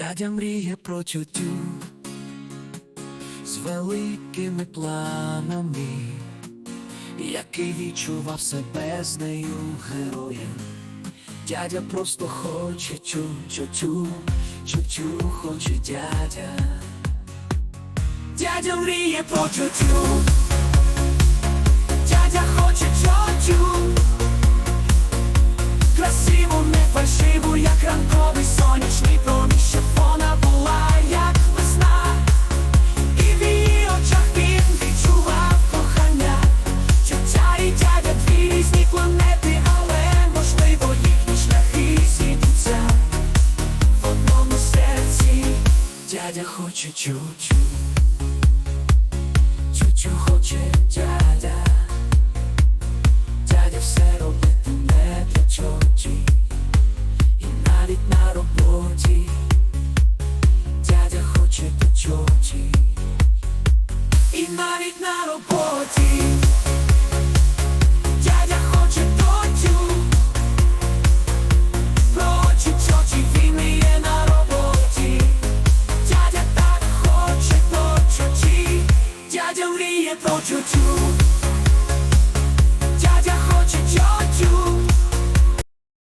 Дядя мріє про тютю з великими планами, який відчував себе з нею героєм. Дядя просто хоче чу-чу-чу, чу-чу хоче дядя. Дядя мріє про тютю. Дядя хоче чу-чу. Чу-чу хоче дядя. Дядя все робитиме для чоті І навіть на роботі Дядя хоче до чоті І навіть на роботі Дядя так хоче